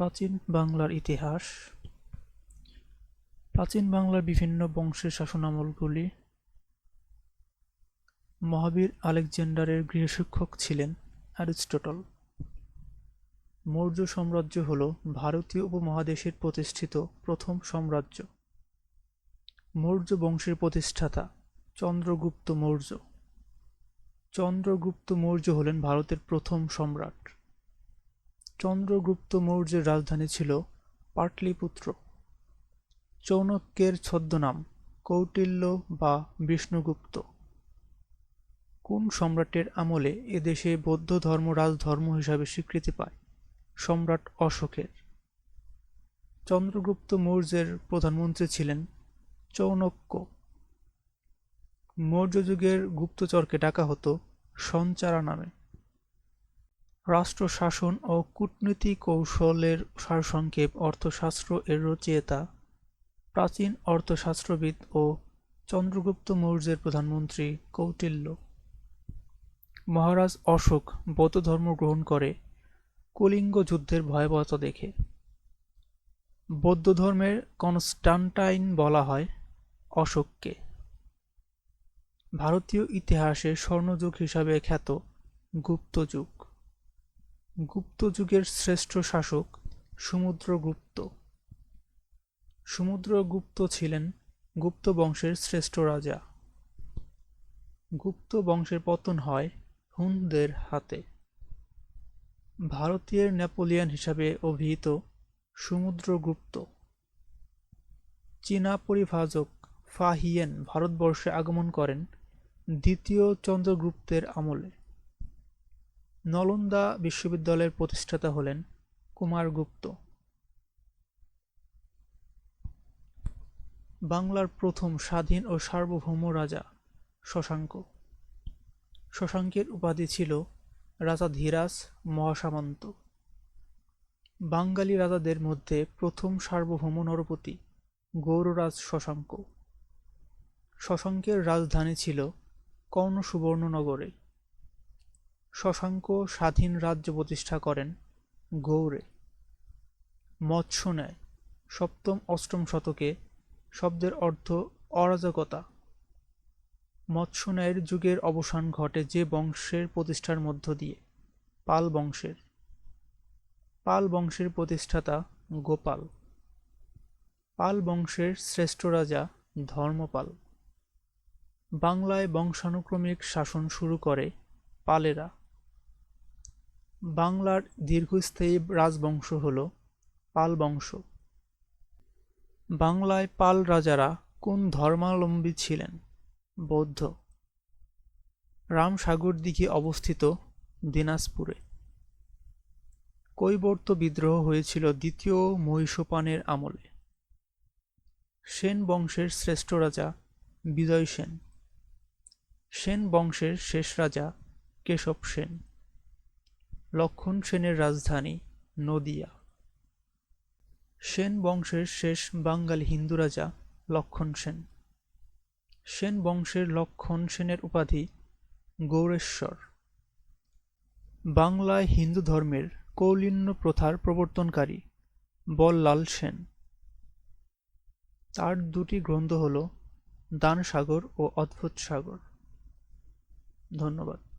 প্রাচীন বাংলার ইতিহাস। প্রাচীন বাংলার বিভিন্ন বংশের শাসনামলগুলি মহাবীর আলেকজান্ডারের গৃহশিক্ষক ছিলেন অ্যারিস্টটল। মৌর্য সাম্রাজ্য হল ভারতীয় উপমহাদেশের প্রতিষ্ঠিত প্রথম সাম্রাজ্য। মৌর্য বংশের প্রতিষ্ঠাতা চন্দ্রগুপ্ত মৌর্য। চন্দ্রগুপ্ত মৌর্য হলেন ভারতের প্রথম সম্রাট। চন্দ্রগুপ্ত মৌর্যের রাজধানী ছিল পাটলিপুত্র। চৌনকের ছদ্মনাম কৌটিল্য বা বিষ্ণুগুপ্ত। কোন সম্রাটের আমলে এদেশে বৌদ্ধ ধর্ম রাজধর্ম হিসাবে স্বীকৃতি পায়? সম্রাট অশোকের। চন্দ্রগুপ্ত মৌর্যের প্রধানমন্ত্রী ছিলেন চৌনক্য। মৌর্য যুগের গুপ্তচরকে ডাকা হতো সঞ্চারা নামে। রাষ্ট্র শাসন ও কূটনীতি কৌশলের সারসংক্ষেপ, অর্থশাস্ত্র এর রচয়িতা, প্রাচীন অর্থশাস্ত্রবিদ ও চন্দ্রগুপ্ত মৌর্যের প্রধানমন্ত্রী কৌটিল্য। মহারাজ অশোক বৌদ্ধ ধর্ম গ্রহণ করে, কলিঙ্গ যুদ্ধের ভয়াবহতা দেখে। বৌদ্ধ ধর্মের কনস্টান্টাইন বলা হয় অশোককে। ভারতীয় ইতিহাসে স্বর্ণযুগ হিসাবে খ্যাত গুপ্ত যুগ। গুপ্ত যুগের শ্রেষ্ঠ শাসক সমুদ্রগুপ্ত। সমুদ্রগুপ্ত ছিলেন গুপ্ত বংশের শ্রেষ্ঠ রাজা। গুপ্ত বংশের পতন হয় হুনদের হাতে। ভারতীয় নেপোলিয়ান হিসাবে অভিহিত সমুদ্রগুপ্ত। চীনা পরিভাজক ফাহিয়েন ভারতবর্ষে আগমন করেন দ্বিতীয় চন্দ্রগুপ্তের আমলে। নলন্দা বিশ্ববিদ্যালয়ের প্রতিষ্ঠাতা হলেন কুমারগুপ্ত বাংলার প্রথম স্বাধীন ও সার্বভৌম রাজা শশাঙ্ক। শশাঙ্কের উপাধি ছিল রাজা ধীরাজ মহাসামন্ত। বাঙালি রাজাদের মধ্যে প্রথম সার্বভৌম নরপতি গৌররাজ শশাঙ্ক। শশাঙ্কের রাজধানী ছিল কর্ণসুবর্ণনগরে। শশাঙ্ক স্বাধীন রাজ্য প্রতিষ্ঠা করেন গৌড়ে। মৎস্য ন্যায় সপ্তম অষ্টম শতকে শব্দের অর্থ অরাজকতা। মৎস্য ন্যায়ের যুগের অবসান ঘটে যে বংশের প্রতিষ্ঠার মধ্য দিয়ে, পাল বংশের। পাল বংশের প্রতিষ্ঠাতা গোপাল। পাল বংশের শ্রেষ্ঠ রাজা ধর্মপাল। বাংলায় বংশানুক্রমিক শাসন শুরু করে পালেরা। বাংলার দীর্ঘস্থায়ী রাজবংশ হল পাল বংশ। বাংলায় পাল রাজারা কোন ধর্মাবলম্বী ছিলেন? বৌদ্ধ। রামসাগর দিঘি অবস্থিত দিনাজপুরে। কৈবর্ত বিদ্রোহ হয়েছিল দ্বিতীয় মহিষপানের আমলে। সেন বংশের শ্রেষ্ঠ রাজা বিজয় সেন। সেন বংশের শেষ রাজা কেশব সেন। লক্ষণ সেনের রাজধানী, নদিয়া। সেন বংশের শেষ বাঙালি হিন্দু রাজা লক্ষণ সেন। সেন বংশের লক্ষণ সেনের উপাধি গৌরেশ্বর। বাংলায় হিন্দু ধর্মের কৌলিন্য প্রথার প্রবর্তনকারী বল্লাল সেন। তার দুটি গ্রন্থ হল দান সাগর ও অদ্ভুত সাগর ধন্যবাদ।